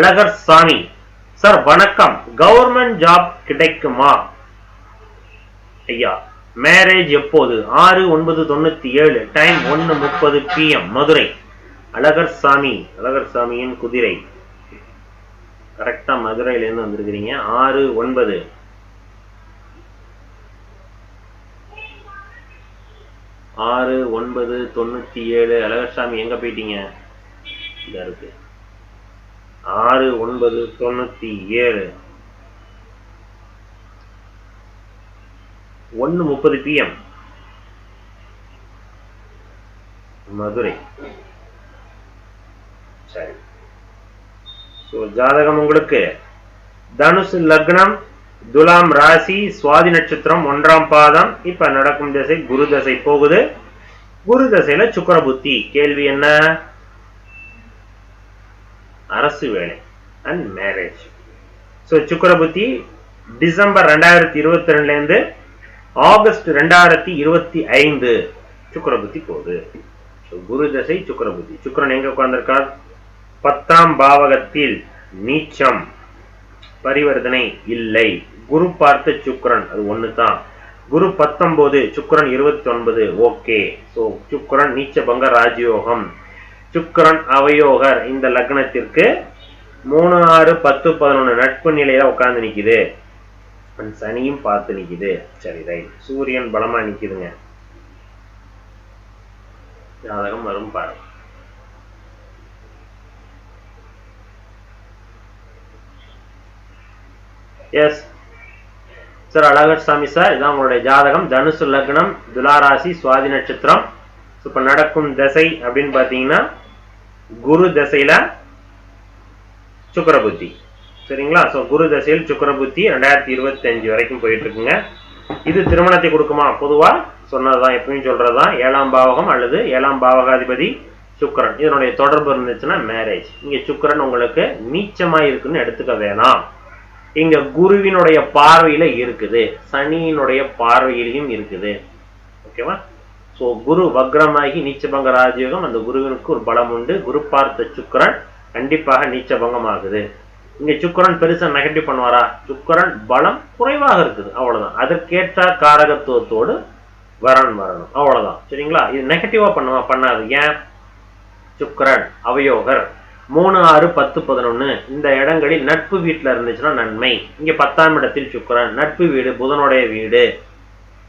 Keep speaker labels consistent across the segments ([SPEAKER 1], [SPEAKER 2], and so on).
[SPEAKER 1] அழகர் சாமி. சார் வணக்கம். Government job கிடைக்குமா? ஐயா மேரேஜ் எப்போது? ஆறு ஒன்பது தொண்ணூத்தி ஏழு. டைம் ஒன்னு முப்பது பிஎம் மதுரை. அழகர் சாமி. அழகர் சாமியின் குதிரை. கரெக்டா மதுரையிலேருந்து வந்திருக்கிறீங்க. ஆறு ஒன்பது. ஆறு ஒன்பது தொண்ணூத்தி ஏழு. அழகர்சாமி எங்க போயிட்டீங்க? இதாக இருக்குது ஆறு ஒன்பது தொண்ணூத்தி ஏழு. ஒன்னு முப்பது பிஎம் மதுரை. சரி. So, ஜாதகம் உங்களுக்கு. தனுசு லக்னம் துலாம் ராசி சுவாதி நட்சத்திரம் ஒன்றாம் பாதம். இப்ப நடக்கும் திசை குரு தசை போகுது. குரு தசையில சுக்கர புத்தி. கேள்வி என்ன? அரசு வேலை அண்ட் மேரேஜ் ஸோ சுக்கரபுத்தி டிசம்பர் ரெண்டாயிரத்தி இருபத்தி ரெண்டுல இருந்து ஆகஸ்ட் ரெண்டாயிரத்தி இருபத்தி ஐந்து சுக்கரபுத்தி போகுது. So, குரு தசை சுக்கரபுத்தி சுக்கரன் எங்க உட்கார்ந்திருக்கார்? பத்தாம் பாவகத்தில் நீச்சம் பரிவர்த்தனை இல்லை. குரு பார்த்த சுக்கரன் அது ஒன்று தான் குரு பத்தொன்பது சுக்கரன் இருபத்தி ஒன்பது ஓகே சோ சுக்கரன் நீச்ச பங்க ராஜயோகம். சுக்கரன் அவயோகர் இந்த லக்னத்திற்கு மூணு ஆறு பத்து பதினொன்னு நட்பு நிலையில உட்கார்ந்து நிற்குது சனியும் பார்த்து நிக்குது. சரி ரைட் சூரியன் பலமா நிக்குதுங்க. ஜாதகம் வரும் பாருங்க எஸ் சார் அழகர் சாமி சார் இதான் உங்களுடைய ஜாதகம். தனுசு லக்னம் துலாராசி சுவாதி நட்சத்திரம். இப்ப நடக்கும் தசை அப்படின்னு பாத்தீங்கன்னா குரு தசையில சுக்கர புத்தி சரிங்களா? ஸோ குரு தசையில் சுக்கர புத்தி ரெண்டாயிரத்தி இருபத்தி அஞ்சு வரைக்கும் போயிட்டு இருக்குங்க இது திருமணத்தை கொடுக்குமா? பொதுவா சொன்னதுதான் எப்பயும் சொல்றதுதான். ஏழாம் பாவகம் அல்லது ஏழாம் பாவகாதிபதி சுக்கரன். இதனுடைய தொடர்பு இருந்துச்சுன்னா மேரேஜ் இங்க சுக்கரன் உங்களுக்கு நீச்சமா இருக்குன்னு எடுத்துக்க வேணாம். இங்க குருவினுடைய பார்வையில இருக்குது. சனியினுடைய பார்வையிலையும் இருக்குது. ஓகேவா? ஸோ குரு வக்ரமாகி நீச்சபங்க ராஜயோகம் அந்த குருவினுக்கு ஒரு பலம் உண்டு. குரு பார்த்த சுக்கரன் கண்டிப்பாக நீச்சபங்கம் ஆகுது இங்க சுக்கரன் பெருசா நெகட்டிவ் பண்ணுவாரா? சுக்கரன் பலம் குறைவாக இருக்குது. அவ்வளவுதான். அதற்கேற்ற காரகத்துவத்தோடு வரன் வரணும். அவ்வளவுதான். சரிங்களா? இது நெகட்டிவா பண்ணுவா பண்ணாது. ஏன்? சுக்கரன் அவயோகர். மூணு ஆறு பத்து பதினொன்னு. இந்த இடங்களில் நட்பு வீட்டில் இருந்துச்சுன்னா நன்மை. இங்க பத்தாம் இடத்தில் சுக்கரன். நட்பு வீடு புதனுடைய வீடு.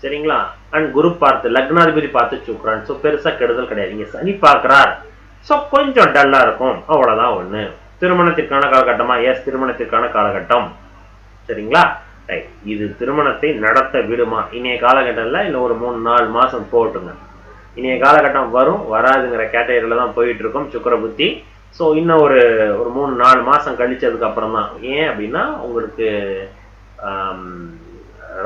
[SPEAKER 1] சரிங்களா? அண்ட் குரு பார்த்து லக்னாதிபதி பார்த்து சுக்ரான் ஸோ பெருசாக கெடுதல் கிடையாது. இங்கே சனி பார்க்குறார். ஸோ கொஞ்சம் டல்லாக இருக்கும். அவ்வளோதான் ஒன்று திருமணத்திற்கான காலகட்டமா? எஸ் திருமணத்திற்கான காலகட்டம். சரிங்களா? ரைட் இது திருமணத்தை நடத்த விடுமா? இன்றைய காலகட்டத்தில் இல்லை ஒரு மூணு நாலு மாதம் போட்டுங்க. இன்றைய காலகட்டம் வரும் வராதுங்கிற கேட்டகரியில தான் போயிட்டு இருக்கோம் சுக்கர புத்தி. ஸோ இன்னும் ஒரு ஒரு மூணு நாலு மாதம் கழிச்சதுக்கு அப்புறம் தான் ஏன் அப்படின்னா உங்களுக்கு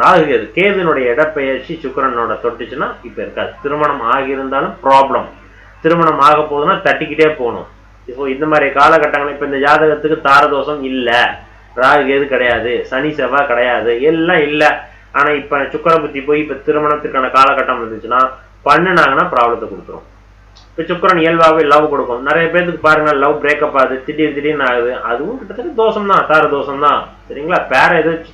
[SPEAKER 1] ராகு கேது கேதுனுடைய இடப்பெயர்ச்சி சுக்கிரனோட தொட்டுச்சுன்னா இப்போ இருக்காது. திருமணம் ஆகியிருந்தாலும் ப்ராப்ளம் திருமணம் ஆக போகுதுன்னா தட்டிக்கிட்டே போகணும். இப்போ இந்த மாதிரி காலகட்டங்கள் இப்போ இந்த ஜாதகத்துக்கு தாரதோஷம் இல்லை. ராகு கேது கிடையாது. சனி செவ்வாய் கிடையாது. எல்லாம் இல்லை. ஆனால் இப்போ சுக்கர புத்தி போய் இப்போ திருமணத்துக்கான காலகட்டம் இருந்துச்சுன்னா பண்ணுனாங்கன்னா ப்ராப்ளத்தை கொடுத்துரும். இப்போ சுக்கரன் இயல்பாகவே லவ் கொடுக்கும். நிறைய பேருக்கு பாருங்க லவ் பிரேக்கப் ஆகுது திடீர் திடீர்னு ஆகுது. அதுவும் கிட்டத்தட்ட தோஷம் தான் தார தோஷம் தான் சரிங்களா? பேர எதை வச்சு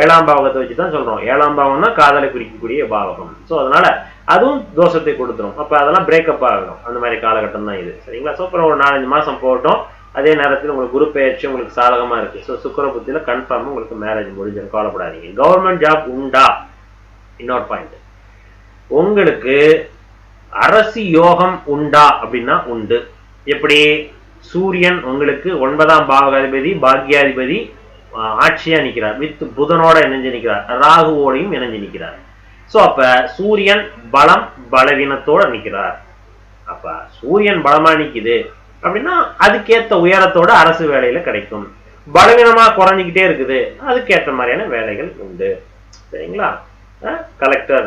[SPEAKER 1] ஏழாம் பாவகத்தை வச்சு தான் சொல்றோம். ஏழாம் பாவம்னா காதலை குறிக்கக்கூடிய பாவகம். ஸோ அதனால அதுவும் தோஷத்தை கொடுத்துரும். அப்போ அதெல்லாம் பிரேக்கப் ஆகணும். அந்த மாதிரி காலகட்டம் தான் இது. சரிங்களா? ஸோ அப்புறம் ஒரு நாலஞ்சு மாதம் போகட்டும் அதே நேரத்தில் உங்களுக்கு குரு பயிற்சி உங்களுக்கு சாதகமாக இருக்குது ஸோ சுக்கர புத்தியில் கன்ஃபார்மாக உங்களுக்கு மேரேஜ் முடிஞ்சிடும். கவலைப்படாதீங்க. கவர்மெண்ட் ஜாப் உண்டா? இன்னொரு பாயிண்ட் உங்களுக்கு அரசு யோகம் உண்டா அப்படின்னா உண்டு. எப்படி? சூரியன் உங்களுக்கு ஒன்பதாம் பாவகாதிபதி பாக்யாதிபதி ஆட்சியா நிக்கிறார். வித் புதனோட இணைஞ்சு நிக்கிறார். ராகுவோடையும் இணைஞ்சு நிக்கிறார். சோ அப்ப சூரியன் பலம் பலவீனத்தோட நிக்கிறார். அப்ப சூரியன் பலமா நிக்குது அப்படின்னா அதுக்கேத்த உயரத்தோட அரசு வேலையில கிடைக்கும். பலவீனமா குறைஞ்சிக்கிட்டே இருக்குது. அதுக்கேற்ற மாதிரியான வேலைகள் உண்டு. சரிங்களா? கலெக்டர்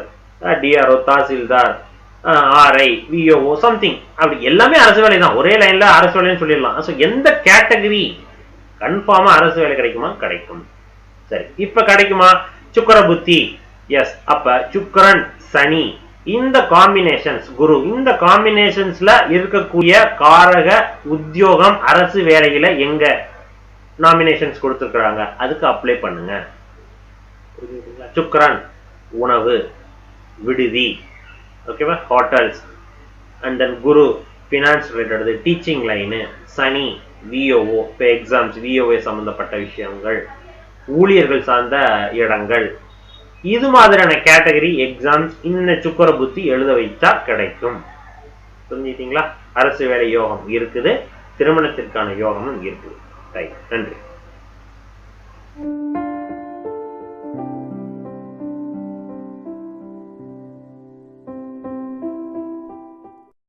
[SPEAKER 1] டிஆர்ஓ தாசில்தார் ஆர்ஐ விஓஓ சம்திங் அப்படி எல்லாமே அரசு வேலை தான் ஒரே லைன்ல அரசு வேலைன்னு சொல்லிடலாம். ஸோ எந்த கேட்டகரி கன்ஃபார்மா அரசு வேலை கிடைக்குமா? கிடைக்கும். சரி. இப்ப கிடைக்குமா? சுக்கர புத்தி. எஸ் அப்ப சுக்கரன் சனி. இந்த காம்பினேஷன்ஸ் குரு இந்த காம்பினேஷன்ஸ்ல இருக்கக்கூடிய காரக உத்தியோகம் அரசு வேலையில எங்க நாமினேஷன்ஸ் கொடுத்துருக்குறாங்க? அதுக்கு அப்ளை பண்ணுங்க? சுக்ரன் உணவு விடுதி. ஓகேவா hotels and then Guru finance related teaching line Shani. VAO இப்போ எக்ஸாம்ஸ் விஓஏ சம்மந்தப்பட்ட விஷயங்கள் ஊழியர்கள் சார்ந்த இடங்கள். இது மாதிரியான கேட்டகரி எக்ஸாம்ஸ் இந்த சுக்கர புத்தி எழுத வைத்தா கிடைக்கும். புரிஞ்சுக்கிட்டீங்களா? அரசு வேலை யோகம் இருக்குது திருமணத்திற்கான யோகமும் இருக்குது. ரைட் நன்றி.